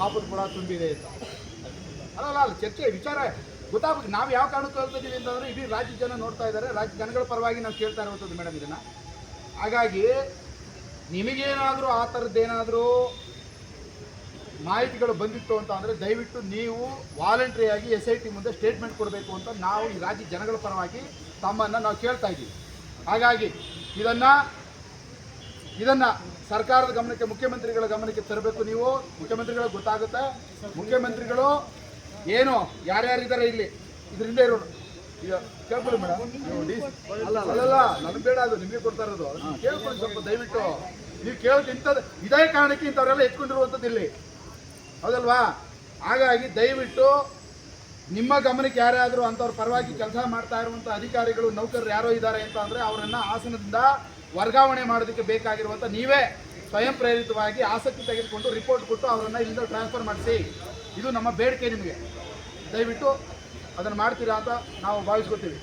ಪಾಪದ ಕೂಡ ತುಂಬಿದೆ ಅಂತ. ಅಲ್ಲ ಅಲ್ಲ ಚರ್ಚೆ, ವಿಚಾರ ಗೊತ್ತಾಗ್ಬೇಕು. ನಾವು ಯಾವ ಕಾರಣಕ್ಕೆ ಹೇಳ್ತಿದ್ದೀವಿ ಅಂತಂದ್ರೆ ಇಡೀ ರಾಜ್ಯ ಜನ ನೋಡ್ತಾ ಇದ್ದಾರೆ. ರಾಜ್ಯ ಜನಗಳ ಪರವಾಗಿ ನಾವು ಕೇಳ್ತಾ ಇರುವಂಥದ್ದು ಮೇಡಮ್ ಇದನ್ನ. ಹಾಗಾಗಿ ನಿಮಗೇನಾದರೂ ಆ ಥರದ್ದೇನಾದರೂ ಮಾಹಿತಿಗಳು ಬಂದಿತ್ತು ಅಂತ ಅಂದರೆ ದಯವಿಟ್ಟು ನೀವು ವಾಲಂಟ್ರಿಯಾಗಿ ಎಸ್ ಐ ಟಿ ಮುಂದೆ ಸ್ಟೇಟ್ಮೆಂಟ್ ಕೊಡಬೇಕು ಅಂತ ನಾವು ಈ ರಾಜ್ಯ ಜನಗಳ ಪರವಾಗಿ ತಮ್ಮನ್ನು ನಾವು ಕೇಳ್ತಾ ಇದ್ದೀವಿ. ಹಾಗಾಗಿ ಇದನ್ನು ಇದನ್ನು ಸರ್ಕಾರದ ಗಮನಕ್ಕೆ, ಮುಖ್ಯಮಂತ್ರಿಗಳ ಗಮನಕ್ಕೆ ತರಬೇಕು ನೀವು. ಮುಖ್ಯಮಂತ್ರಿಗಳ ಗೊತ್ತಾಗುತ್ತೆ. ಮುಖ್ಯಮಂತ್ರಿಗಳು ಏನು, ಯಾರ್ಯಾರಿದ್ದಾರೆ ಇಲ್ಲಿ? ಇದರಿಂದ ಇರೋರು. ಈಗ ಕೇಳ್ಕೊಳ್ಳಿ ಮೇಡಮ್ ಅಲ್ಲಲ್ಲ ನನಗೆ ಬೇಡ ಅದು, ನಿಮಗೆ ಕೊಡ್ತಾ ಇರೋದು. ಕೇಳ್ಕೊಳ್ಳಿ ಸ್ವಲ್ಪ ದಯವಿಟ್ಟು. ನೀವು ಕೇಳೋದು ಇಂಥದ್ದು ಇದೇ ಕಾರಣಕ್ಕೆ ಇಂಥವರೆಲ್ಲ ಎತ್ಕೊಂಡಿರುವಂಥದ್ದು ಇಲ್ಲಿ. ಹೌದಲ್ವಾ? ಹಾಗಾಗಿ ದಯವಿಟ್ಟು ನಿಮ್ಮ ಗಮನಕ್ಕೆ ಯಾರಾದರೂ ಅಂಥವ್ರ ಪರವಾಗಿ ಕೆಲಸ ಮಾಡ್ತಾ ಇರುವಂಥ ಅಧಿಕಾರಿಗಳು, ನೌಕರರು ಯಾರೋ ಇದ್ದಾರೆ ಅಂತ ಅಂದರೆ ಅವರನ್ನು ಆಸನದಿಂದ ವರ್ಗಾವಣೆ ಮಾಡೋದಕ್ಕೆ ಬೇಕಾಗಿರುವಂಥ ನೀವೇ ಸ್ವಯಂ ಪ್ರೇರಿತವಾಗಿ ಆಸಕ್ತಿ ತೆಗೆದುಕೊಂಡು ರಿಪೋರ್ಟ್ ಕೊಟ್ಟು ಅವರನ್ನು ಇಲ್ಲಿಂದ ಟ್ರಾನ್ಸ್ಫರ್ ಮಾಡಿಸಿ. ಇದು ನಮ್ಮ ಬೇಡಿಕೆ ನಿಮಗೆ. ದಯವಿಟ್ಟು ಅದನ್ನು ಮಾಡ್ತೀರಾ ಅಂತ ನಾವು ಭಾವಿಸ್ಕೊತೀವಿ.